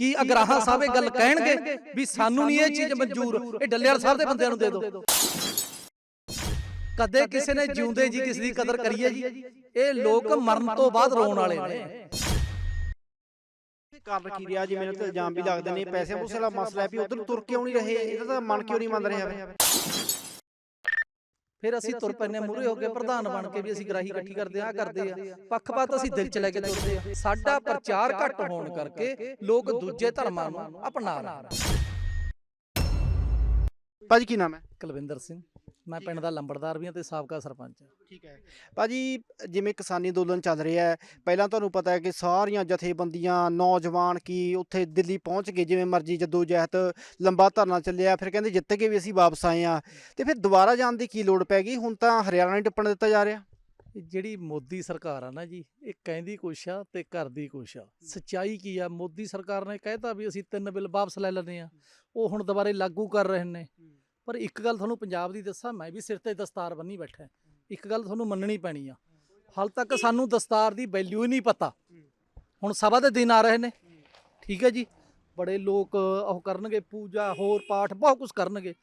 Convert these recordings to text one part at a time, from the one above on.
ਕੀ ਅਗਰਾਹਾਂ ਸਾਹਿਬ ਇਹ ਗੱਲ ਕਹਿਣਗੇ ਵੀ ਸਾਨੂੰ ਨਹੀਂ ਇਹ ਚੀਜ਼ ਮਨਜ਼ੂਰ ਇਹ ਡੱਲੇਵਾਲ ਸਾਹਿਬ ਦੇ ਬੰਦਿਆਂ ਨੂੰ ਦੇ ਦਿਓ। ਕਦੇ ਕਿਸੇ ਨੇ ਜਿਉਂਦੇ ਜੀ ਕਿਸ ਦੀ ਕਦਰ ਕਰੀਏ ਜੀ। ਇਹ ਲੋਕ ਮਰਨ ਤੋਂ ਬਾਅਦ ਰੋਣ ਵਾਲੇ ਨੇ। ਕਾਰਨ ਕੀ ਰਿਹਾ ਜੀ ਮੈਨੂੰ ਤਾਂ ਇਲਜ਼ਾਮ ਵੀ ਲੱਗਦੇ ਨੇ ਪੈਸੇ ਪੂਸੇ ਦਾ ਮਸਲਾ ਹੈ ਵੀ ਉਧਰ ਤੁਰ ਕਿਉਂ ਨਹੀਂ ਰਹੇ। ਇਹਦਾ ਤਾਂ ਮਨ ਕਿਉਂ ਨਹੀਂ ਮੰਨ ਰਿਹਾ? ਵੇ ਫਿਰ ਅਸੀਂ ਤੁਰ ਪੈਨੇ ਮੂਰੇ ਹੋ ਕੇ ਪ੍ਰਧਾਨ ਬਣ ਕੇ ਵੀ ਅਸੀਂ ਗਰਾਹੀ ਇਕੱਠੀ ਕਰਦੇ ਆ ਕਰਦੇ ਆ ਪੱਖਪਾਤ ਅਸੀਂ ਦਿਲ ਚ ਲੈ ਕੇ ਤੁਰਦੇ ਆ ਸਾਡਾ ਪ੍ਰਚਾਰ ਘੱਟ ਹੋਣ ਕਰਕੇ ਲੋਕ ਦੂਜੇ ਧਰਮਾਂ ਨੂੰ ਅਪਣਾ ਰਹੇ ਭਾਜੀ ਕੀ ਨਾਮ ਹੈ? ਕੁਲਵਿੰਦਰ ਸਿੰਘ। ਮੈਂ ਪਿੰਡ ਦਾ ਲੰਬੜਦਾਰ ਵੀ ਹਾਂ ਤੇ ਸਾਬਕਾ ਸਰਪੰਚ ਹਾਂ। ਠੀਕ ਹੈ। ਭਾਜੀ ਜਿਵੇਂ ਕਿਸਾਨੀ ਅੰਦੋਲਨ ਚੱਲ ਰਿਹਾ ਹੈ ਪਹਿਲਾਂ ਤੁਹਾਨੂੰ ਪਤਾ ਹੈ ਕਿ ਸਾਰੀਆਂ ਜਥੇਬੰਦੀਆਂ ਨੌਜਵਾਨ ਕੀ ਉੱਥੇ ਦਿੱਲੀ ਪਹੁੰਚ ਗਏ ਜਿਵੇਂ ਮਰਜ਼ੀ ਜੱਦੋ ਜਹਿਦ ਲੰਬਾ ਧਰਨਾ ਚੱਲਿਆ ਫਿਰ ਕਹਿੰਦੇ ਜਿੱਤ ਕੇ ਵੀ ਅਸੀਂ ਵਾਪਸ ਆਏ ਆ ਤੇ ਫਿਰ ਦੁਬਾਰਾ ਜਾਣ ਦੀ ਕੀ ਲੋੜ ਪੈ ਗਈ? ਹੁਣ ਤਾਂ ਹਰਿਆਣਾ ਹੀ ਟੱਪਣ ਦਿੱਤਾ ਜਾ ਰਿਹਾ। ਇਹ ਜਿਹੜੀ ਮੋਦੀ ਸਰਕਾਰ ਆ ਨਾ ਜੀ ਇਹ ਕਹਿੰਦੀ ਕੁਛ ਆ ਤੇ ਕਰਦੀ ਕੁਛ ਆ। ਸੱਚਾਈ ਕੀ ਆ? ਮੋਦੀ ਸਰਕਾਰ ਨੇ ਕਹਿਤਾ ਵੀ ਅਸੀਂ ਤਿੰਨ ਬਿੱਲ ਵਾਪਸ ਲੈ ਲੈਂਦੇ ਆ ਉਹ ਹੁਣ ਦੁਬਾਰੇ ਲਾਗੂ ਕਰ ਰਹੇ ਨੇ। ਪਰ ਇੱਕ ਗੱਲ ਤੁਹਾਨੂੰ ਪੰਜਾਬ ਦੀ ਦੱਸਾਂ ਮੈਂ ਵੀ ਸਿਰ ਤੇ ਦਸਤਾਰ ਬੰਨੀ ਬੈਠਾ ਇੱਕ ਗੱਲ ਤੁਹਾਨੂੰ ਮੰਨਣੀ ਪੈਣੀ ਆ। ਹਾਲ ਤੱਕ ਸਾਨੂੰ ਦਸਤਾਰ ਦੀ ਵੈਲਿਊ ਹੀ ਨਹੀਂ ਪਤਾ। ਹੁਣ ਸਭਾ ਦੇ ਦਿਨ ਆ ਰਹੇ ਨੇ। ਠੀਕ ਹੈ ਜੀ। ਬੜੇ ਲੋਕ ਉਹ ਕਰਨਗੇ ਪੂਜਾ ਹੋਰ ਪਾਠ ਬਹੁਤ ਕੁਝ ਕਰਨਗੇ।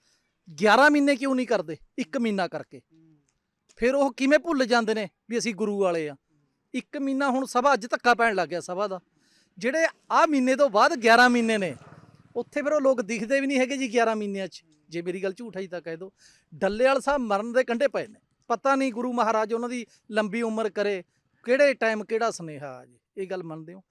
11 ਮਹੀਨੇ ਕਿਉਂ ਨਹੀਂ ਕਰਦੇ? ਇੱਕ ਮਹੀਨਾ ਕਰਕੇ। ਫਿਰ ਉਹ ਕਿਵੇਂ ਭੁੱਲ ਜਾਂਦੇ ਨੇ ਵੀ ਅਸੀਂ ਗੁਰੂ ਵਾਲੇ ਆ? ਇੱਕ ਮਹੀਨਾ ਹੁਣ ਸਭਾ ਅੱਜ ਧੱਕਾ ਪੈਣ ਲੱਗ ਗਿਆ ਸਭਾ ਦਾ। ਜਿਹੜੇ ਆ ਮਹੀਨੇ ਤੋਂ ਬਾਅਦ 11 ਮਹੀਨੇ ਨੇ ਉੱਥੇ ਫਿਰ ਉਹ ਲੋਕ ਦਿਖਦੇ ਵੀ ਨਹੀਂ ਹੈਗੇ ਜੀ 11 ਮਹੀਨਿਆਂ 'ਚ। ਜੇ ਮੇਰੀ ਗੱਲ ਝੂਠ ਹੈ ਤਾਂ ਕਹਿ ਦੋ ਡੱਲੇਵਾਲ ਸਾਹਿਬ ਮਰਨ ਦੇ ਕੰਢੇ ਪਏ ਨੇ। ਪਤਾ ਨਹੀਂ ਗੁਰੂ ਮਹਾਰਾਜ ਉਹਨਾਂ ਦੀ ਲੰਬੀ ਉਮਰ ਕਰੇ, ਕਿਹੜੇ ਟਾਈਮ ਕਿਹੜਾ ਸੁਨੇਹਾ ਆ ਜੀ। ਇਹ ਗੱਲ ਮੰਨਦੇ ਹੋ।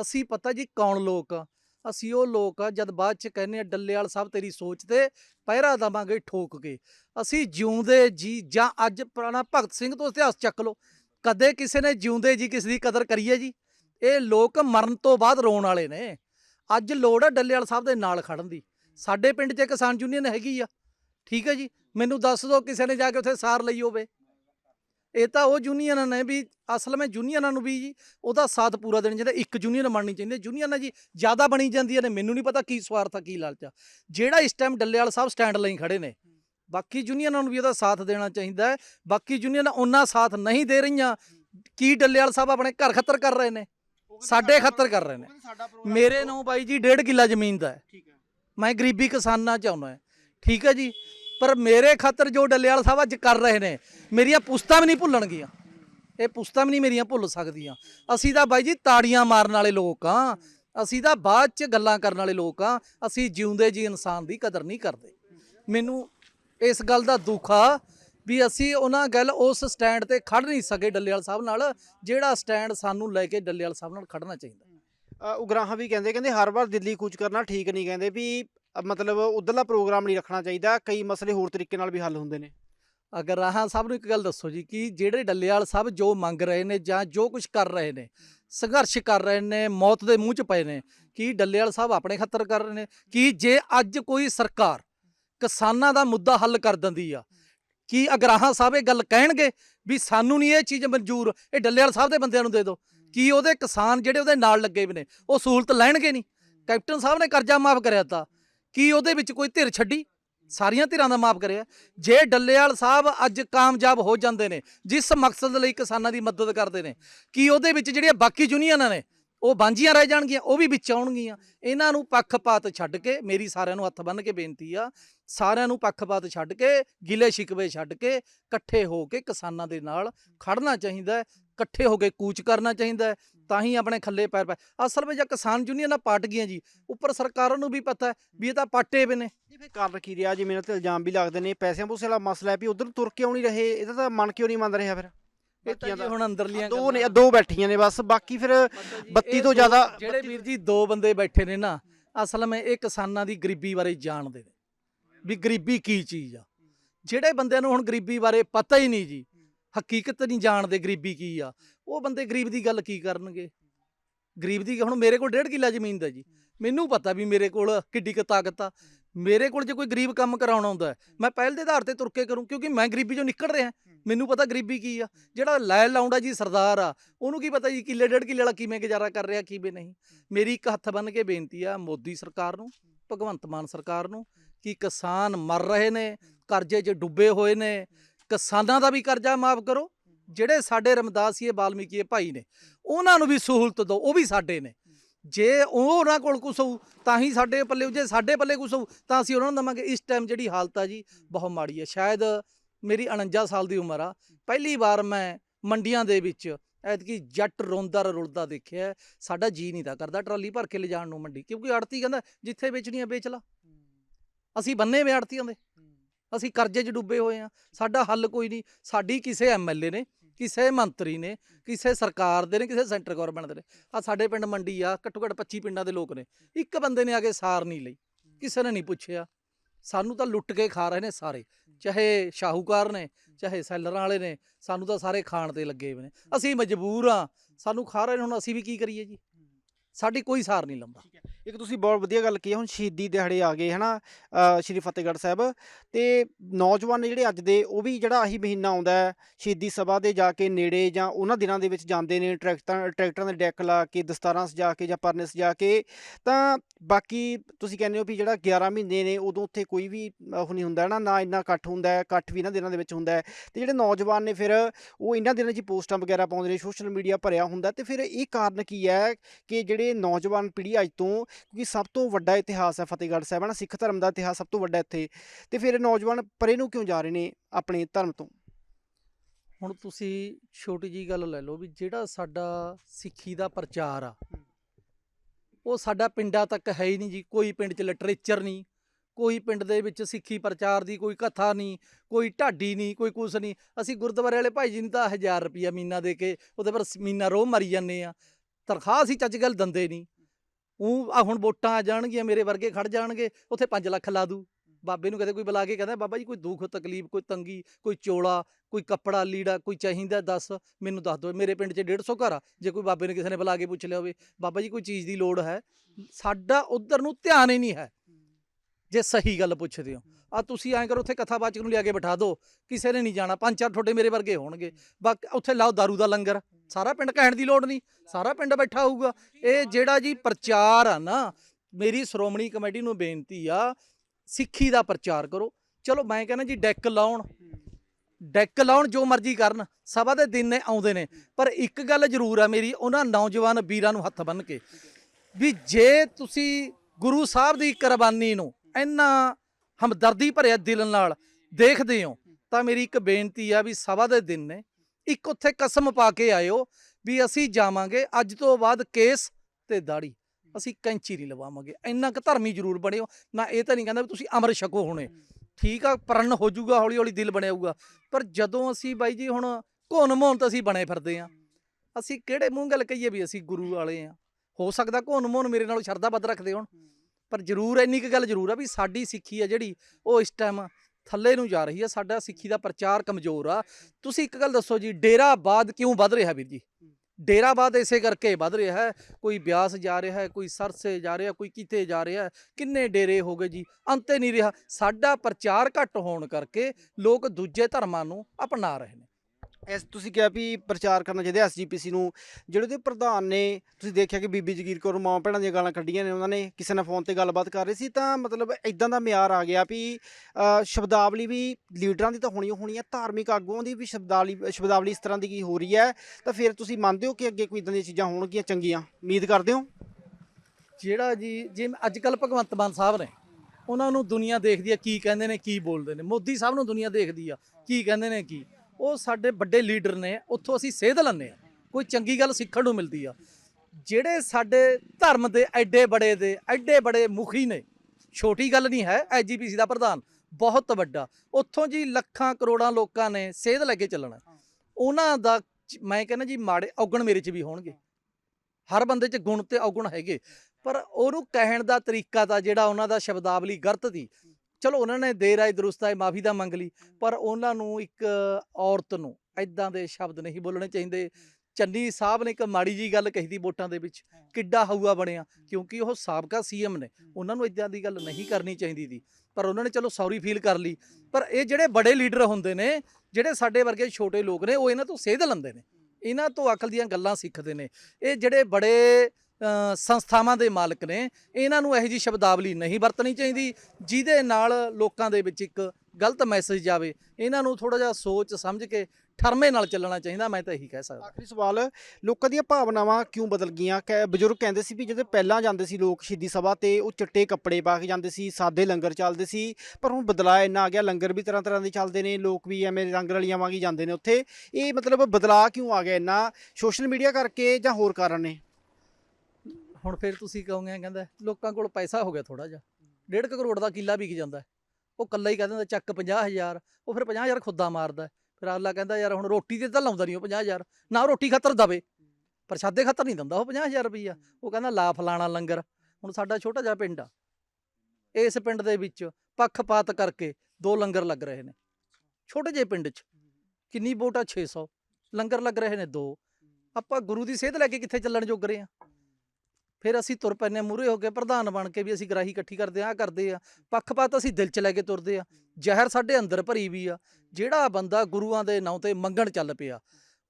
ਅਸੀਂ ਪਤਾ ਜੀ ਕੌਣ ਲੋਕ ਆ? ਅਸੀਂ ਉਹ ਲੋਕ ਆ, ਜਦ ਬਾਅਦ ਚ ਕਹਿੰਦੇ ਆ ਡੱਲੇਵਾਲ ਸਾਹਿਬ, ਤੇਰੀ ਸੋਚ ਤੇ ਪਹਿਰਾ ਦਵਾਂਗੇ ਠੋਕ ਕੇ। ਅਸੀਂ ਜਿਉਂਦੇ ਜੀ, ਜਾਂ ਅੱਜ ਪੁਰਾਣਾ ਭਗਤ ਸਿੰਘ ਤੋਂ ਇਤਿਹਾਸ ਚੱਕ ਲਓ। ਕਦੇ ਕਿਸੇ ਨੇ ਜਿਉਂਦੇ ਜੀ, ਕਿਸੇ ਦੀ ਕਦਰ ਕਰੀ ਹੈ ਜੀ। ਇਹ ਲੋਕ ਮਰਨ ਤੋਂ ਬਾਅਦ ਰੋਣ ਵਾਲੇ ਨੇ। ਅੱਜ ਲੋੜ ਆ ਡੱਲੇਵਾਲ ਸਾਹਿਬ ਦੇ ਨਾਲ ਖੜਨ ਦੀ। ਸਾਡੇ ਪਿੰਡ 'ਚ ਕਿਸਾਨ ਯੂਨੀਅਨ ਹੈਗੀ ਆ। ਠੀਕ ਹੈ ਜੀ ਮੈਨੂੰ ਦੱਸ ਦਿਓ ਕਿਸੇ ਨੇ ਜਾ ਕੇ ਉੱਥੇ ਸਾਰ ਲਈ ਹੋਵੇ। ਇਹ ਤਾਂ ਉਹ ਯੂਨੀਅਨ ਨੇ ਵੀ ਅਸਲ ਵਿੱਚ ਯੂਨੀਅਨਾਂ ਨੂੰ ਵੀ ਜੀ ਉਹਦਾ ਸਾਥ ਪੂਰਾ ਦੇਣਾ ਚਾਹੀਦਾ ਇੱਕ ਯੂਨੀਅਨ ਬਣਨੀ ਚਾਹੀਦੀ। ਯੂਨੀਅਨਾਂ ਜੀ ਜ਼ਿਆਦਾ ਬਣੀ ਜਾਂਦੀਆਂ ਨੇ ਮੈਨੂੰ ਨਹੀਂ ਪਤਾ ਕੀ ਸਵਾਰਥ ਆ ਕੀ ਲਾਲਚ ਆ। ਜਿਹੜਾ ਇਸ ਟਾਈਮ ਡੱਲੇਵਾਲ ਸਾਹਿਬ ਸਟੈਂਡ ਲਈ ਖੜੇ ਨੇ ਬਾਕੀ ਯੂਨੀਅਨਾਂ ਨੂੰ ਵੀ ਉਹਦਾ ਸਾਥ ਦੇਣਾ ਚਾਹੀਦਾ ਹੈ। ਬਾਕੀ ਯੂਨੀਅਨ ਉਹਨਾਂ ਸਾਥ ਨਹੀਂ ਦੇ ਰਹੀਆਂ ਕੀ ਡੱਲੇਵਾਲ ਸਾਹਿਬ ਆਪਣੇ ਘਰ ਖੱਤਰ ਕਰ ਰਹੇ ਨੇ ਸਾਡੇ ਖੱਤਰ ਕਰ ਰਹੇ ਨੇ। ਮੇਰੇ ਨੂੰ ਬਾਈ ਜੀ 1.5 ਕਿੱਲਾ ਜ਼ਮੀਨ ਦਾ ਹੈ। ਠੀਕ ਹੈ। ਮੈਂ ਗਰੀਬੀ ਕਿਸਾਨਾਂ ਚ ਆਉਣਾ ਠੀਕ ਹੈ ਜੀ? ਪਰ ਮੇਰੇ ਖਾਤਰ ਜੋ ਡੱਲੇਵਾਲ ਸਾਹਿਬ ਅੱਜ ਕਰ ਰਹੇ ਨੇ, ਮੇਰੀਆਂ ਪੁਸਤਾਂ ਵੀ ਨਹੀਂ ਭੁੱਲਣਗੀਆਂ। ਇਹ ਪੁਸਤਾਂ ਵੀ ਨਹੀਂ ਮੇਰੀਆਂ ਭੁੱਲ ਸਕਦੀਆਂ। ਅਸੀਂ ਤਾਂ ਬਾਈ ਜੀ ਤਾੜੀਆਂ ਮਾਰਨ ਵਾਲੇ ਲੋਕ ਆ ਅਸੀਂ ਤਾਂ ਬਾਅਦ ਚ ਗੱਲਾਂ ਕਰਨ ਵਾਲੇ ਲੋਕ ਆ ਅਸੀਂ ਜਿਉਂਦੇ ਜੀ ਇਨਸਾਨ ਦੀ ਕਦਰ ਨਹੀਂ ਕਰਦੇ। ਮੈਨੂੰ ਇਸ ਗੱਲ ਦਾ ਦੁੱਖ ਆ ਵੀ ਅਸੀਂ ਉਹਨਾਂ ਗੱਲ ਉਸ ਸਟੈਂਡ ਤੇ ਖੜ ਨਹੀਂ ਸਕੇ ਡੱਲੇਵਾਲ ਸਾਹਿਬ ਨਾਲ, ਜਿਹੜਾ ਸਟੈਂਡ ਸਾਨੂੰ ਲੈ ਕੇ ਡੱਲੇਵਾਲ ਸਾਹਿਬ ਨਾਲ ਖੜਨਾ ਚਾਹੀਦਾ। ਉਗਰਾਹਾਂ ਵੀ ਕਹਿੰਦੇ ਕਹਿੰਦੇ ਹਰ ਵਾਰ ਦਿੱਲੀ ਕੂਚ ਕਰਨਾ ਠੀਕ ਨਹੀਂ ਕਹਿੰਦੇ ਵੀ ਮਤਲਬ ਉਧਰਲਾ ਪ੍ਰੋਗਰਾਮ ਨਹੀਂ ਰੱਖਣਾ ਚਾਹੀਦਾ, ਕਈ ਮਸਲੇ ਹੋਰ ਤਰੀਕੇ ਨਾਲ ਵੀ ਹੱਲ ਹੁੰਦੇ ਨੇ। ਅਗਰ ਰਾਹਾਂ ਸਾਹਿਬ ਨੂੰ ਇੱਕ ਗੱਲ ਦੱਸੋ ਜੀ ਕਿ ਜਿਹੜੇ ਡੱਲੇਵਾਲ ਸਾਹਿਬ ਜੋ ਮੰਗ ਰਹੇ ਨੇ ਜਾਂ ਜੋ ਕੁਝ ਕਰ ਰਹੇ ਨੇ, ਸੰਘਰਸ਼ ਕਰ ਰਹੇ ਨੇ, ਮੌਤ ਦੇ ਮੂੰਹ 'ਚ ਪਏ ਨੇ, ਕੀ ਡੱਲੇਵਾਲ ਸਾਹਿਬ ਆਪਣੇ ਖਤਰ ਕਰ ਰਹੇ ਨੇ, ਕਿ ਜੇ ਅੱਜ ਕੋਈ ਸਰਕਾਰ ਕਿਸਾਨਾਂ ਦਾ ਮੁੱਦਾ ਹੱਲ ਕਰ ਦਿੰਦੀ ਆ, ਕੀ ਅਗਰਾਹਾਂ ਸਾਹਿਬ ਇਹ ਗੱਲ ਕਹਿਣਗੇ ਵੀ ਸਾਨੂੰ ਨਹੀਂ ਇਹ ਚੀਜ਼ ਮਨਜ਼ੂਰ, ਇਹ ਡੱਲੇਵਾਲ ਸਾਹਿਬ ਦੇ ਬੰਦਿਆਂ ਨੂੰ ਦੇ ਦਿਓ। ਕੀ ਉਹਦੇ ਕਿਸਾਨ ਜਿਹੜੇ ਉਹਦੇ ਨਾਲ ਲੱਗੇ ਵੀ ਨੇ, ਉਹ ਸਹੂਲਤ ਲੈਣਗੇ ਨਹੀਂ? ਕੈਪਟਨ ਸਾਹਿਬ ਨੇ ਕਰਜ਼ਾ ਮਾਫ ਕਰਿਆ ਤਾ ਕੀ ਉਹਦੇ ਵਿੱਚ ਕੋਈ ਧਿਰ ਛੱਡੀ? ਸਾਰੀਆਂ ਧਿਰਾਂ ਦਾ ਮਾਫ ਕਰਿਆ। ਜੇ ਡੱਲੇਵਾਲ ਸਾਹਿਬ ਅੱਜ ਕਾਮਯਾਬ ਹੋ ਜਾਂਦੇ ਨੇ, ਜਿਸ ਮਕਸਦ ਲਈ ਕਿਸਾਨਾਂ ਦੀ ਮਦਦ ਕਰਦੇ ਨੇ, ਕੀ ਉਹਦੇ ਵਿੱਚ ਜਿਹੜੀਆਂ ਬਾਕੀ ਯੂਨੀਅਨਾਂ ਨੇ, ਉਹ ਬਾਂਝੀਆਂ ਰਹਿ ਜਾਣਗੀਆਂ, ਉਹ ਵੀ ਵਿੱਚ ਆਉਣਗੀਆਂ? ਇਹਨਾਂ ਨੂੰ ਪੱਖਪਾਤ ਛੱਡ ਕੇ, ਮੇਰੀ ਸਾਰਿਆਂ ਨੂੰ ਹੱਥ ਬੰਨ੍ਹ ਕੇ ਬੇਨਤੀ ਆ, ਸਾਰਿਆਂ ਨੂੰ ਪੱਖਪਾਤ ਛੱਡ ਕੇ, ਗਿਲੇ ਸ਼ਿਕਵੇ ਛੱਡ ਕੇ, ਇਕੱਠੇ ਹੋ ਕੇ ਕਿਸਾਨਾਂ ਦੇ ਨਾਲ ਖੜਨਾ ਚਾਹੀਦਾ ਇਕੱਠੇ ਹੋ ਕੇ ਕੂਚ ਕਰਨਾ ਚਾਹੀਦਾ ਹੈ ਤਾਂ ਹੀ ਆਪਣੇ ਖੱਲੇ ਪੈਰ ਪੈ ਅਸਲ ਵਿੱਚ ਜੇ ਕਿਸਾਨ ਯੂਨੀਅਨਾਂ ਪਾਟ ਗਈਆਂ ਜੀ। ਉੱਪਰ ਸਰਕਾਰਾਂ ਨੂੰ ਵੀ ਪਤਾ ਹੈ ਵੀ ਇਹ ਤਾਂ ਪਾਟੇ ਵੀ ਨੇ। ਜੀ ਫਿਰ ਕਾਰਨ ਕੀ ਰਿਹਾ ਜੀ ਮੈਨੂੰ ਤਾਂ ਇਲਜ਼ਾਮ ਵੀ ਲੱਗਦੇ ਨੇ ਪੈਸਿਆਂ ਪੂਸੇ ਦਾ ਮਸਲਾ ਹੈ ਵੀ ਉਧਰ ਤੁਰ ਕਿਉਂ ਨਹੀਂ ਰਹੇ ਇਹਦਾ ਤਾਂ ਮਨ ਕਿਉਂ ਨਹੀਂ ਮੰਨ ਰਿਹਾ ਫਿਰ? ਤਾਂ ਜੀ ਹੁਣ ਅੰਦਰਲੀਆਂ ਦੋ ਨੇ ਦੋ ਬੈਠੀਆਂ ਨੇ ਬਸ ਬਾਕੀ ਫਿਰ ਬੱਤੀ ਇਹ ਤੋਂ ਦੋ- ਜ਼ਿਆਦਾ ਜਿਹੜੇ ਵੀਰ ਜੀ ਦੋ ਬੰਦੇ ਬੈਠੇ ਨੇ ਨਾ ਅਸਲ ਵਿੱਚ ਇਹ ਕਿਸਾਨਾਂ ਦੀ ਗਰੀਬੀ ਬਾਰੇ ਜਾਣਦੇ ਨੇ ਵੀ ਗਰੀਬੀ ਕੀ ਚੀਜ਼ ਆ। ਜਿਹੜੇ ਬੰਦਿਆਂ ਨੂੰ ਹੁਣ ਗਰੀਬੀ ਬਾਰੇ ਪਤਾ ਹੀ ਨਹੀਂ ਜੀ ਹਕੀਕਤ ਨਹੀਂ ਜਾਣਦੇ ਗਰੀਬੀ ਕੀ ਆ। ਉਹ ਬੰਦੇ ਗਰੀਬ ਦੀ ਗੱਲ ਕੀ ਕਰਨਗੇ? ਗਰੀਬ ਦੀ ਹੁਣ ਮੇਰੇ ਕੋਲ ਡੇਢ ਕਿੱਲਾ ਜ਼ਮੀਨ ਦਾ ਜੀ। ਮੈਨੂੰ ਪਤਾ ਵੀ ਮੇਰੇ ਕੋਲ ਕਿੱਡੀ ਕੁ ਤਾਕਤ ਆ। ਮੇਰੇ ਕੋਲ ਜੇ ਕੋਈ ਗਰੀਬ ਕੰਮ ਕਰਾਉਣਾ ਹੁੰਦਾ ਮੈਂ ਪਹਿਲ ਦੇ ਆਧਾਰ ਤੇ ਤੁਰ ਕੇ ਕਰੂੰ, ਕਿਉਂਕਿ ਮੈਂ ਗਰੀਬੀ ਚੋਂ ਨਿਕਲ ਰਿਹਾ। ਮੈਨੂੰ ਪਤਾ ਗਰੀਬੀ ਕੀ ਆ। ਜਿਹੜਾ ਲੈ ਲਾਉਂਦਾ ਜੀ ਸਰਦਾਰ ਆ, ਉਹਨੂੰ ਕੀ ਪਤਾ ਜੀ ਕਿੱਲੇ, ਡੇਢ ਕਿੱਲੇ ਵਾਲਾ ਕਿਵੇਂ ਗੁਜ਼ਾਰਾ ਕਰ ਰਿਹਾ ਕਿਵੇਂ ਨਹੀਂ। ਮੇਰੀ ਇੱਕ ਹੱਥ ਬੰਨ ਕੇ ਬੇਨਤੀ ਆ, ਮੋਦੀ ਸਰਕਾਰ ਨੂੰ, ਭਗਵੰਤ ਮਾਨ ਸਰਕਾਰ ਨੂੰ, ਕਿ ਕਿਸਾਨ ਮਰ ਰਹੇ ਨੇ, ਕਰਜ਼ੇ 'ਚ ਡੁੱਬੇ ਹੋਏ ਨੇ ਕਿਸਾਨਾਂ ਦਾ ਵੀ ਕਰਜ਼ਾ ਮਾਫ ਕਰੋ, ਜਿਹੜੇ ਸਾਡੇ ਰਮਦਾਸੀਏ ਬਾਲਮੀਕੀਏ ਭਾਈ ਨੇ, ਉਹਨਾਂ ਨੂੰ ਵੀ ਸਹੂਲਤ ਦਿਓ, ਉਹ ਵੀ ਸਾਡੇ ਨੇ। ਜੇ ਉਹ ਉਹਨਾਂ ਕੋਲ ਕੁਛ ਹੋਊ, ਤਾਂ ਹੀ ਸਾਡੇ ਪੱਲੇ ਜੇ ਸਾਡੇ ਪੱਲੇ ਕੁਛ ਹੋਊ, ਤਾਂ ਅਸੀਂ ਉਹਨਾਂ ਨੂੰ ਦਵਾਂਗੇ, ਇਸ ਟਾਈਮ ਜਿਹੜੀ ਹਾਲਤ ਆ ਜੀ, ਬਹੁਤ ਮਾੜੀ ਹੈ ਸ਼ਾਇਦ ਮੇਰੀ 49 ਸਾਲ ਦੀ ਉਮਰ ਆ, ਪਹਿਲੀ ਵਾਰ ਮੈਂ ਮੰਡੀਆਂ ਦੇ ਵਿੱਚ ਐਤਕੀ ਜੱਟ ਰੋਂਦਾ ਰੁਲਦਾ ਦੇਖਿਆ, ਸਾਡਾ ਜੀ ਨਹੀਂ ਤਾਂ ਕਰਦਾ ਟਰਾਲੀ ਭਰ ਕੇ ਲਿਜਾਣ ਨੂੰ ਮੰਡੀ, ਕਿਉਂਕਿ ਆੜਤੀ ਕਹਿੰਦਾ, ਜਿੱਥੇ ਵੇਚਣੀ ਆ ਵੇਚ ਲਾ। ਅਸੀਂ ਬੰਨੇ ਵੇ ਆੜਤੀਆਂ ਦੇ। ਅਸੀਂ ਕਰਜ਼ੇ 'ਚ ਡੁੱਬੇ ਹੋਏ ਆ ਸਾਡਾ ਹੱਲ ਕੋਈ ਨਹੀਂ। ਸਾਡੀ ਕਿਸੇ ਐਮਐਲਏ ਨੇ, ਕਿਸੇ ਮੰਤਰੀ ਨੇ, ਕਿਸੇ ਸਰਕਾਰ ਦੇ ਨੇ, ਕਿਸੇ ਸੈਂਟਰ ਗਵਰਨਮੈਂਟ ਦੇ ਨੇ। ਆ ਸਾਡੇ ਪਿੰਡ ਮੰਡੀ ਆ, ਘੱਟੋ ਘੱਟ 25 ਪਿੰਡਾਂ ਦੇ ਲੋਕ ਨੇ। ਇੱਕ ਬੰਦੇ ਨੇ ਆ ਕੇ ਸਾਰ ਨਹੀਂ ਲਈ। ਕਿਸੇ ਨੇ ਨਹੀਂ ਪੁੱਛਿਆ। ਸਾਨੂੰ ਤਾਂ ਲੁੱਟ ਕੇ ਖਾ ਰਹੇ ਨੇ ਸਾਰੇ। ਚਾਹੇ ਸ਼ਾਹੂਕਾਰ ਨੇ, ਚਾਹੇ ਸੈਲਰਾਂ ਵਾਲੇ ਨੇ, ਸਾਨੂੰ ਤਾਂ ਸਾਰੇ ਖਾਣ ਤੇ ਲੱਗੇ ਹੋਏ ਨੇ। ਅਸੀਂ ਮਜਬੂਰ ਆ ਸਾਨੂੰ ਖਾ ਰਹੇ ਨੇ, ਹੁਣ ਅਸੀਂ ਵੀ ਕੀ ਕਰੀਏ ਜੀ? ਸਾਡੀ ਕੋਈ ਸਾਰ ਨਹੀਂ ਲੰਬਾ। ਇੱਕ ਤੁਸੀਂ ਬਹੁਤ ਵਧੀਆ ਗੱਲ ਕਹੀ ਹੈ, ਹੁਣ ਸ਼ਹੀਦੀ ਦਿਹਾੜੇ ਆ ਗਏ ਹਨਾ ਅ, ਸ਼੍ਰੀ ਫਤਿਹਗੜ੍ਹ ਸਾਹਿਬ। ਤੇ ਨੌਜਵਾਨ ਨੇ ਜਿਹੜੇ ਅੱਜ ਦੇ ਉਹ ਵੀ ਜਿਹੜਾ ਆਹੀ ਮਹੀਨਾ ਆਉਂਦਾ ਹੈ ਸ਼ਹੀਦੀ ਸਭਾ ਦੇ ਜਾ ਕੇ ਨੇੜੇ ਜਾਂ ਉਹਨਾਂ ਦਿਨਾਂ ਦੇ ਵਿੱਚ ਜਾਂਦੇ ਨੇ ਟਰੈਕਟਰਾਂ ਟਰੈਕਟਰਾਂ ਦੇ ਡੈਕ ਲਾ ਕੇ ਦਸਤਾਰਾਂ ਸਜਾ ਕੇ ਜਾਂ ਪਰਨੇ ਸਜਾ ਕੇ ਤਾਂ ਬਾਕੀ ਤੁਸੀਂ ਕਹਿੰਦੇ ਹੋ ਵੀ ਜਿਹੜਾ 11 ਮਹੀਨੇ ਨੇ ਉਦੋਂ ਉੱਥੇ ਕੋਈ ਵੀ ਉਹ ਨਹੀਂ ਹੁੰਦਾ ਨਾ ਨਾ ਇੰਨਾ ਇਕੱਠ ਹੁੰਦਾ ਹੈ ਇਕੱਠ ਵੀ ਇਹਨਾਂ ਦਿਨਾਂ ਦੇ ਵਿੱਚ ਹੁੰਦਾ ਹੈ। ਤੇ ਜਿਹੜੇ ਨੌਜਵਾਨ ਨੇ ਫਿਰ ਉਹ ਇਹਨਾਂ ਦਿਨਾਂ 'ਚ ਪੋਸਟਾਂ ਵਗੈਰਾ ਪਾਉਂਦੇ ਨੇ ਸੋਸ਼ਲ ਮੀਡੀਆ ਭਰਿਆ ਹੁੰਦਾ ਤੇ ਫਿਰ ਇਹ ਕਾਰਨ ਕੀ ਹੈ ਕਿ ਜਿਹੜੇ ਨੌਜਵਾਨ ਪੀੜ੍ਹੀ ਅੱਜ ਤੋਂ ਕਿਉਂਕਿ ਸਭ ਤੋਂ ਵੱਡਾ ਇਤਿਹਾਸ ਹੈ ਫਤਿਹਗੜ੍ਹ ਸਾਹਿਬ ਹੈ ਨਾ? ਸਿੱਖ ਧਰਮ ਦਾ ਇਤਿਹਾਸ ਸਭ ਤੋਂ ਵੱਡਾ ਇੱਥੇ। ਤੇ ਫਿਰ ਨੌਜਵਾਨ ਪਰੇ ਨੂੰ ਕਿਉਂ ਜਾ ਰਹੇ ਨੇ ਆਪਣੇ ਧਰਮ ਤੋਂ? ਹੁਣ ਤੁਸੀਂ ਛੋਟੀ ਜੀ ਗੱਲ ਲੈ ਲਓ ਵੀ ਜਿਹੜਾ ਸਾਡਾ ਸਿੱਖੀ ਦਾ ਪ੍ਰਚਾਰ ਆ ਉਹ ਸਾਡਾ ਪਿੰਡਾਂ ਤੱਕ ਹੈ ਹੀ ਨਹੀਂ ਜੀ। ਕੋਈ ਪਿੰਡ 'ਚ ਲਿਟਰੇਚਰ ਨਹੀਂ ਕੋਈ ਪਿੰਡ ਦੇ ਵਿੱਚ ਸਿੱਖੀ ਪ੍ਰਚਾਰ ਦੀ ਕੋਈ ਕਥਾ ਨਹੀਂ ਕੋਈ ਢਾਡੀ ਨਹੀਂ ਕੋਈ ਕੁਛ ਨਹੀਂ। ਅਸੀਂ ਗੁਰਦੁਆਰੇ ਵਾਲੇ ਭਾਈ ਜੀ ਨੂੰ ਤਾਂ 1000 ਰੁਪਿਆ ਮਹੀਨਾ ਦੇ ਕੇ ਉਹਦੇ ਪਰ ਮਹੀਨਾ ਰੋਹ ਮਰੀ ਜਾਂਦੇ ਆ। ਤਨਖਾਹ ਅਸੀਂ ਚੱਜ ਗੱਲ ਦੰਦੇ ਨਹੀਂ। ਉਹ ਆ ਹੁਣ ਵੋਟਾਂ ਆ ਜਾਣਗੀਆਂ, ਮੇਰੇ ਵਰਗੇ ਖੜ ਜਾਣਗੇ, ਉੱਥੇ 5 ਲੱਖ ਲਾ ਦੂ ਬਾਬੇ ਨੂੰ ਕਦੇ ਕੋਈ ਬੁਲਾ ਕੇ ਕਹਿੰਦਾ, ਬਾਬਾ ਜੀ, ਕੋਈ ਦੁੱਖ, ਤਕਲੀਫ, ਕੋਈ ਤੰਗੀ, ਕੋਈ ਚੋਲਾ, ਕੋਈ ਕੱਪੜਾ ਲੀੜਾ, ਕੋਈ ਚਾਹੀਦਾ, ਦੱਸ, ਮੈਨੂੰ ਦੱਸ ਦਿਓ। ਮੇਰੇ ਪਿੰਡ 'ਚ 150 ਘਰ ਆ, ਜੇ ਕੋਈ ਬਾਬੇ ਨੇ ਕਿਸੇ ਨੇ ਬੁਲਾ ਕੇ ਪੁੱਛ ਲਿਆ ਹੋਵੇ। ਬਾਬਾ ਜੀ, ਕੋਈ ਚੀਜ਼ ਦੀ ਲੋੜ ਹੈ। ਸਾਡਾ ਉਧਰ ਨੂੰ ਧਿਆਨ ਹੀ ਨਹੀਂ ਹੈ। ਜੇ ਸਹੀ ਗੱਲ ਪੁੱਛਦੇ ਹੋ। ਆ ਤੁਸੀਂ ਐਂ ਕਰੋ, ਉੱਥੇ ਕਥਾਵਾਚਕ ਨੂੰ ਲਿਆ ਕੇ ਬਿਠਾ ਦਿਓ। ਕਿਸੇ ਨੇ ਨਹੀਂ ਜਾਣਾ, ਪੰਜ ਚਾਰ ਤੁਹਾਡੇ ਮੇਰੇ ਵਰਗੇ ਹੋਣਗੇ। ਬਾਕੀ, ਉੱਥੇ ਲਾਓ ਦਾਰੂ ਦਾ ਲੰਗਰ। ਸਾਰਾ ਪਿੰਡ ਕਹਿਣ ਦੀ ਲੋੜ ਨਹੀਂ। ਸਾਰਾ ਪਿੰਡ ਬੈਠਾ ਹੋਊਗਾ। ਇਹ ਜਿਹੜਾ ਜੀ ਪ੍ਰਚਾਰ ਆ ਨਾ, ਮੇਰੀ ਸ਼੍ਰੋਮਣੀ ਕਮੇਟੀ ਨੂੰ ਬੇਨਤੀ ਆ, ਸਿੱਖੀ ਦਾ ਪ੍ਰਚਾਰ ਕਰੋ। ਚਲੋ, ਮੈਂ ਕਹਿੰਦਾ ਜੀ, ਡੈਕ ਲਾਉਣ। ਡੈਕ ਲਾਉਣ ਜੋ ਮਰਜ਼ੀ ਕਰਨ। ਸਭਾ ਦੇ ਦਿਨ ਨੇ, ਆਉਂਦੇ ਨੇ। ਪਰ ਇੱਕ ਗੱਲ ਜ਼ਰੂਰ ਆ ਮੇਰੀ, ਉਹਨਾਂ ਨੌਜਵਾਨ ਵੀਰਾਂ ਨੂੰ ਹੱਥ ਬੰਨ ਕੇ। ਵੀ ਜੇ ਤੁਸੀਂ ਗੁਰੂ ਸਾਹਿਬ ਦੀ ਕੁਰਬਾਨੀ ਨੂੰ ਇੰਨਾ ਹਮਦਰਦੀ ਭਰਿਆ ਦਿਲ ਨਾਲ ਦੇਖਦੇ ਹੋ। ਤਾਂ ਮੇਰੀ ਇੱਕ ਬੇਨਤੀ ਆ ਵੀ ਸਭਾ ਦੇ ਦਿਨ ਨੇ, ਇੱਕ ਉੱਥੇ ਕਸਮ ਪਾ ਕੇ ਆਇਓ ਵੀ ਅਸੀਂ ਜਾਵਾਂਗੇ, ਅੱਜ ਤੋਂ ਬਾਅਦ ਕੇਸ ਤੇ ਦਾੜੀ। ਅਸੀਂ ਕੈਂਚੀ ਨਹੀਂ ਲਵਾਵਾਂਗੇ। ਇੰਨਾ ਕੁ ਧਰਮੀ ਜ਼ਰੂਰ ਬਣਿਓ। ਨਾ ਇਹ ਤਾਂ ਨਹੀਂ ਕਹਿੰਦਾ ਵੀ ਤੁਸੀਂ ਅਮਰ ਛਕੋ ਹੁਣੇ। ਠੀਕ ਆ, ਪ੍ਰਣ ਹੋ ਜਾਊਗਾ ਹੌਲੀ ਹੌਲੀ ਦਿਲ ਬਣਿਆਊਗਾ ਪਰ ਜਦੋਂ ਅਸੀਂ ਬਾਈ ਜੀ ਹੁਣ ਘੁਨ ਮੋਹਨ ਤਾਂ ਅਸੀਂ ਬਣੇ ਫਿਰਦੇ ਆ ਅਸੀਂ ਕਿਹੜੇ ਮੂੰਹ ਗੱਲ ਕਹੀਏ ਵੀ ਅਸੀਂ ਗੁਰੂ ਵਾਲੇ ਆ ਹੋ ਸਕਦਾ ਘੁਨ ਮੋਹਨ ਮੇਰੇ ਨਾਲ ਸ਼ਰਧਾ ਬੱਧ ਰੱਖਦੇ ਹੋਣ। ਪਰ ਜ਼ਰੂਰ ਇੰਨੀ ਕੁ ਗੱਲ ਜ਼ਰੂਰ ਆ ਵੀ ਸਾਡੀ ਸਿੱਖੀ ਆ ਜਿਹੜੀ ਉਹ ਇਸ ਟਾਈਮ ਥੱਲੇ ਨੂੰ ਜਾ ਰਹੀ ਆ ਸਾਡਾ ਸਿੱਖੀ ਦਾ ਪ੍ਰਚਾਰ ਕਮਜ਼ੋਰ ਆ। ਤੁਸੀਂ ਇੱਕ ਗੱਲ ਦੱਸੋ ਜੀ ਡੇਰਾਬਾਦ ਕਿਉਂ ਵੱਧ ਰਿਹਾ ਵੀਰ ਜੀ? ਡੇਰਾਬਾਦ ਇਸੇ ਕਰਕੇ ਵੱਧ ਰਿਹਾ ਹੈ ਕੋਈ ਬਿਆਸ ਜਾ ਰਿਹਾ ਹੈ ਕੋਈ ਸਰਸੇ ਜਾ ਰਿਹਾ ਕੋਈ ਕਿਤੇ ਜਾ ਰਿਹਾ ਕਿੰਨੇ ਡੇਰੇ ਹੋ ਗਏ ਜੀ ਅੰਤੇ ਨਹੀਂ ਰਿਹਾ। ਸਾਡਾ ਪ੍ਰਚਾਰ ਘੱਟ ਹੋਣ ਕਰਕੇ ਲੋਕ ਦੂਜੇ ਧਰਮਾਂ ਨੂੰ ਅਪਣਾ ਰਹੇ ਨੇ। ਇਸ ਤੁਸੀਂ ਕਿਹਾ ਵੀ ਪ੍ਰਚਾਰ ਕਰਨਾ ਚਾਹੀਦਾ ਐਸਜੀਪੀਸੀ ਨੂੰ, ਜਿਹੜੇ ਉਹਦੇ ਪ੍ਰਧਾਨ ਨੇ, ਤੁਸੀਂ ਦੇਖਿਆ ਕਿ ਬੀਬੀ ਜਗੀਰ ਕੌਰ ਮਾਂ ਭੈਣਾਂ ਦੀਆਂ ਗਾਲਾਂ ਕੱਢੀਆਂ ਨੇ ਉਹਨਾਂ ਨੇ, ਕਿਸੇ ਨਾਲ ਫੋਨ ਤੇ ਗੱਲਬਾਤ ਕਰ ਰਹੇ ਸੀ, ਤਾਂ ਮਤਲਬ ਇਦਾਂ ਦਾ ਮਿਆਰ ਆ ਗਿਆ ਵੀ ਸ਼ਬਦਾਵਲੀ ਵੀ ਲੀਡਰਾਂ ਦੀ ਤਾਂ ਹੋਣੀ ਹੋਣੀ ਹੈ ਧਾਰਮਿਕ ਆਗੂਆਂ ਦੀ ਵੀ ਸ਼ਬਦਾਵਲੀ ਸ਼ਬਦਾਵਲੀ ਇਸ ਤਰ੍ਹਾਂ ਦੀ ਕੀ ਹੋ ਰਹੀ ਹੈ ਤਾਂ ਫਿਰ ਤੁਸੀਂ ਮੰਨਦੇ ਹੋ ਕਿ ਅੱਗੇ ਕੋਈ ਇਦਾਂ ਦੀਆਂ ਚੀਜ਼ਾਂ ਹੋਣਗੀਆਂ ਚੰਗੀਆਂ? ਉਮੀਦ ਕਰਦੇ ਹੋ? ਜਿਹੜਾ ਜੀ, ਜੇ ਅੱਜ ਕੱਲ ਭਗਵੰਤ ਮਾਨ ਸਾਹਿਬ ਨੇ, ਉਹਨਾਂ ਨੂੰ ਦੁਨੀਆ ਦੇਖਦੀ ਆ ਕੀ ਕਹਿੰਦੇ ਨੇ, ਕੀ ਬੋਲਦੇ ਨੇ, ਮੋਦੀ ਸਾਹਿਬ ਨੂੰ ਦੁਨੀਆ ਦੇਖਦੀ ਆ, ਕੀ ਕਹਿੰਦੇ ਨੇ ਕੀ। ਉਹ ਸਾਡੇ ਵੱਡੇ ਲੀਡਰ ਨੇ, ਉੱਥੋਂ ਅਸੀਂ ਸੇਧ ਲੈਂਦੇ ਆ ਕੋਈ ਚੰਗੀ ਗੱਲ ਸਿੱਖਣ ਨੂੰ ਮਿਲਦੀ ਆ। ਜਿਹੜੇ ਸਾਡੇ ਧਰਮ ਦੇ ਐਡੇ ਬੜੇ ਦੇ, ਐਡੇ ਬੜੇ ਮੁਖੀ ਨੇ, ਛੋਟੀ ਗੱਲ ਨਹੀਂ ਹੈ ਐਜੀਪੀਸੀ ਦਾ ਪ੍ਰਧਾਨ, ਬਹੁਤ ਵੱਡਾ। ਉੱਥੋਂ ਜੀ ਲੱਖਾਂ ਕਰੋੜਾਂ ਲੋਕਾਂ ਨੇ ਸੇਧ ਲੈ ਕੇ ਚੱਲਣਾ। ਉਹਨਾਂ ਦਾ ਮੈਂ ਕਹਿੰਦਾ ਜੀ ਮਾੜੇ ਔਗਣ ਮੇਰੇ 'ਚ ਵੀ ਹੋਣਗੇ। ਹਰ ਬੰਦੇ 'ਚ ਗੁਣ ਤੇ ਔਗਣ ਹੈਗੇ। ਪਰ ਉਹਨੂੰ ਕਹਿਣ ਦਾ ਤਰੀਕਾ ਤਾਂ ਜਿਹੜਾ ਉਹਨਾਂ ਦਾ ਸ਼ਬਦਾਵਲੀ ਗਲਤ ਦੀ ਚਲੋ ਉਹਨਾਂ ਨੇ ਦੇਰ ਆਏ ਦਰੁਸਤ ਆਏ ਮਾਫੀ ਦਾ ਮੰਗ ਲਈ ਪਰ ਉਹਨਾਂ ਨੂੰ ਇੱਕ ਔਰਤ ਨੂੰ ਐਦਾਂ ਦੇ ਸ਼ਬਦ ਨਹੀਂ ਬੋਲਣੇ ਚਾਹੀਦੇ। ਚੰਨੀ ਸਾਹਿਬ ਨੇ ਇੱਕ ਮਾੜੀ ਜੀ ਗੱਲ ਕਹੀ ਦੀ ਵੋਟਾਂ ਦੇ ਵਿੱਚ ਕਿੱਡਾ ਹਊਆ ਬਣਿਆ ਕਿਉਂਕਿ ਉਹ ਸਾਬਕਾ ਸੀਐਮ ਨੇ ਉਹਨਾਂ ਨੂੰ ਇਦਾਂ ਦੀ ਗੱਲ ਨਹੀਂ ਕਰਨੀ ਚਾਹੀਦੀ ਸੀ। ਪਰ ਉਹਨਾਂ ਨੇ ਚਲੋ ਸੌਰੀ ਫੀਲ ਕਰ ਲਈ। ਪਰ ਇਹ ਜਿਹੜੇ ਬੜੇ ਲੀਡਰ ਹੁੰਦੇ ਨੇ ਜਿਹੜੇ ਸਾਡੇ ਵਰਗੇ ਛੋਟੇ ਲੋਕ ਨੇ ਉਹ ਇਹਨਾਂ ਤੋਂ ਸੇਧ ਲੈਂਦੇ ਨੇ। ਇਹਨਾਂ ਤੋਂ ਅਕਲ ਦੀਆਂ ਗੱਲਾਂ ਸਿੱਖਦੇ ਨੇ। ਇਹ ਜਿਹੜੇ ਬੜੇ ਸੰਸਥਾਵਾਂ ਦੇ ਮਾਲਕ ਨੇ, ਇਹਨਾਂ ਨੂੰ ਇਹੋ ਜੀ ਸ਼ਬਦਾਵਲੀ ਨਹੀਂ ਵਰਤਣੀ ਚਾਹੀਦੀ, ਜਿਹਦੇ ਨਾਲ ਲੋਕਾਂ ਦੇ ਵਿੱਚ ਇੱਕ ਗਲਤ ਮੈਸੇਜ ਜਾਵੇ। ਇਹਨਾਂ ਨੂੰ ਥੋੜਾ ਜਿਹਾ ਸੋਚ ਸਮਝ ਕੇ ਠਰਮੇ ਨਾਲ ਚੱਲਣਾ ਚਾਹੀਦਾ, ਮੈਂ ਤਾਂ ਇਹੀ ਕਹਿ ਸਕਦਾ। ਆਖਰੀ ਸਵਾਲ, ਲੋਕਾਂ ਦੀਆਂ ਭਾਵਨਾਵਾਂ ਕਿਉਂ ਬਦਲ ਗਈਆਂ? ਕਿ ਬਜ਼ੁਰਗ ਕਹਿੰਦੇ ਸੀ ਵੀ ਜਦੋਂ ਪਹਿਲਾਂ ਜਾਂਦੇ ਸੀ ਲੋਕ ਸ਼ਹੀਦੀ ਸਭਾ ਤੇ, ਉਹ ਚਿੱਟੇ ਕੱਪੜੇ ਪਾ ਕੇ ਜਾਂਦੇ ਸੀ, ਸਾਦੇ ਲੰਗਰ ਚੱਲਦੇ ਸੀ, ਪਰ ਹੁਣ ਬਦਲਾਅ ਇੰਨਾ ਆ ਗਿਆ, ਲੰਗਰ ਵੀ ਤਰ੍ਹਾਂ ਤਰ੍ਹਾਂ ਦੇ ਚੱਲਦੇ ਨੇ, ਲੋਕ ਵੀ ਐਵੇਂ ਰੰਗ ਰਲੀਆਂ ਵਾਂਗੀ ਜਾਂਦੇ ਨੇ ਉੱਥੇ। ਇਹ ਮਤਲਬ ਬਦਲਾਅ ਕਿਉਂ ਆ ਗਿਆ ਇੰਨਾ? ਸੋਸ਼ਲ ਮੀਡੀਆ ਕਰਕੇ ਜਾਂ ਹੋਰ ਕਾਰਨ ਨੇ? ਹੁਣ ਫਿਰ ਤੁਸੀਂ ਕਹੋਗੇ ਕਹਿੰਦਾ, ਲੋਕਾਂ ਕੋਲ ਪੈਸਾ ਹੋ ਗਿਆ ਥੋੜਾ ਜਿਹਾ। ਡੇਢ ਕੁ ਕਰੋੜ ਦਾ ਕਿੱਲਾ ਵਿਕ ਜਾਂਦਾ। ਉਹ ਕੱਲਾ ਹੀ ਕਹਿੰਦਾ ਚੱਕ 50000 ਉਹ ਫਿਰ 50000 ਖੁੱਦਾ ਮਾਰਦਾ। ਫਿਰ ਅਗਲਾ ਕਹਿੰਦਾ, ਯਾਰ ਹੁਣ ਰੋਟੀ ਤੇ ਤਾਂ ਲਾਉਂਦਾ ਨਹੀਂ ਉਹ 50000 ਨਾ ਰੋਟੀ ਖਾਤਰ ਦਵੇ। ਪ੍ਰਸ਼ਾਦੇ ਖਾਤਰ ਨਹੀਂ ਦਿੰਦਾ ਉਹ 50000 ਰੁਪਈਆ। ਉਹ ਕਹਿੰਦਾ, ਲਾ ਫਲਾਣਾ ਲੰਗਰ, ਹੁਣ ਸਾਡਾ ਛੋਟਾ ਜਿਹਾ ਪਿੰਡ ਆ। ਇਸ ਪਿੰਡ ਦੇ ਵਿੱਚ ਪੱਖਪਾਤ ਕਰਕੇ ਦੋ ਲੰਗਰ ਲੱਗ ਰਹੇ ਨੇ। ਛੋਟੇ ਜਿਹੇ ਪਿੰਡ 'ਚ ਕਿੰਨੀ ਵੋਟ? ਆ 600 ਲੰਗਰ ਲੱਗ ਰਹੇ ਨੇ ਦੋ। ਆਪਾਂ ਗੁਰੂ ਦੀ ਸੇਧ ਲੈ ਕੇ ਕਿੱਥੇ ਚੱਲਣ ਜੋਗ ਰਹੇ ਆ? ਫਿਰ ਅਸੀਂ ਤੁਰ ਪੈਨੇ ਮੂਰੇ ਹੋ ਕੇ ਪ੍ਰਧਾਨ ਬਣ ਕੇ ਵੀ ਅਸੀਂ ਗਰਾਹੀ ਇਕੱਠੀ ਕਰਦੇ ਆ ਕਰਦੇ ਆ ਪੱਖਪਾਤ ਅਸੀਂ ਦਿਲ 'ਚ ਲੈ ਕੇ ਤੁਰਦੇ ਆ ਜ਼ਹਿਰ ਸਾਡੇ ਅੰਦਰ ਭਰੀ ਵੀ ਆ। ਜਿਹੜਾ ਬੰਦਾ ਗੁਰੂਆਂ ਦੇ ਨਾਂ ਤੇ ਮੰਗਣ ਚੱਲ ਪਿਆ,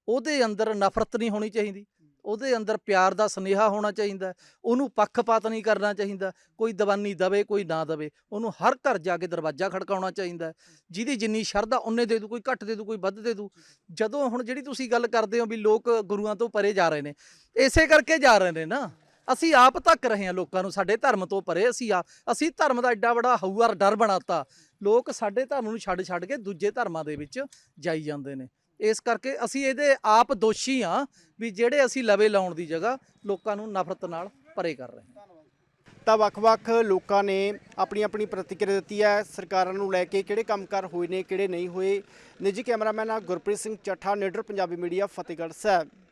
ਉਹਦੇ ਅੰਦਰ ਨਫ਼ਰਤ ਨਹੀਂ ਹੋਣੀ ਚਾਹੀਦੀ। ਉਹਦੇ ਅੰਦਰ ਪਿਆਰ ਦਾ ਸਨੇਹਾ ਹੋਣਾ ਚਾਹੀਦਾ। ਉਹਨੂੰ ਪੱਖਪਾਤ ਨਹੀਂ ਕਰਨਾ ਚਾਹੀਦਾ। ਕੋਈ ਦਵਾਨੀ ਦਵੇ, ਕੋਈ ਨਾ ਦਵੇ। ਉਹਨੂੰ ਹਰ ਘਰ ਜਾ ਕੇ ਦਰਵਾਜ਼ਾ ਖੜਕਾਉਣਾ ਚਾਹੀਦਾ। ਜਿਹਦੀ ਜਿੰਨੀ ਸ਼ਰਧਾ, ਉਹਨੇ ਦੇ ਦੂ, ਕੋਈ ਘੱਟ ਦੇ ਦੂ, ਕੋਈ ਵੱਧ ਦੇ ਦੂ। ਜਦੋਂ ਹੁਣ ਜਿਹੜੀ ਤੁਸੀਂ ਗੱਲ ਕਰਦੇ ਹੋ ਵੀ ਲੋਕ ਗੁਰੂਆਂ ਤੋਂ ਪਰੇ ਜਾ ਰਹੇ ਨੇ, ਇਸੇ ਕਰਕੇ ਜਾ ਰਹੇ ਨੇ ਨਾ। ਅਸੀਂ ਆਪ ਧੱਕ ਰਹੇ ਹਾਂ ਲੋਕਾਂ ਨੂੰ, ਸਾਡੇ ਧਰਮ ਤੋਂ ਪਰੇ ਅਸੀਂ ਆ, ਅਸੀਂ ਧਰਮ ਦਾ ਐਡਾ ਬੜਾ ਹਊਆ ਡਰ ਬਣਾਤਾ। ਲੋਕ ਸਾਡੇ ਧਰਮ ਨੂੰ ਛੱਡ ਛੱਡ ਕੇ ਦੂਜੇ ਧਰਮਾਂ ਦੇ ਵਿੱਚ ਜਾਈ ਜਾਂਦੇ ਨੇ। ਇਸ ਕਰਕੇ ਅਸੀਂ ਇਹਦੇ ਆਪ ਦੋਸ਼ੀ ਆ ਵੀ ਜਿਹੜੇ ਅਸੀਂ ਲਵੇ ਲਾਉਣ ਦੀ ਜਗ੍ਹਾ ਲੋਕਾਂ ਨੂੰ ਨਫ਼ਰਤ ਨਾਲ ਪਰੇ ਕਰ ਰਹੇ ਹਾਂ। ਤਾਂ ਵੱਖ-ਵੱਖ ਲੋਕਾਂ ਨੇ ਆਪਣੀ ਆਪਣੀ ਪ੍ਰਤੀਕਿਰਿਆ ਦਿੱਤੀ ਹੈ। ਸਰਕਾਰਾਂ ਨੂੰ ਲੈ ਕੇ ਕਿਹੜੇ ਕੰਮਕਾਰ ਹੋਏ ਨੇ, ਕਿਹੜੇ ਨਹੀਂ ਹੋਏ। ਨਿੱਜੀ ਕੈਮਰਾਮੈਨ ਆ ਗੁਰਪ੍ਰੀਤ ਸਿੰਘ ਚੱਠਾ ਨੀਡਰ ਪੰਜਾਬੀ ਮੀਡੀਆ, ਫਤਿਹਗੜ੍ਹ ਸਾਹਿਬ।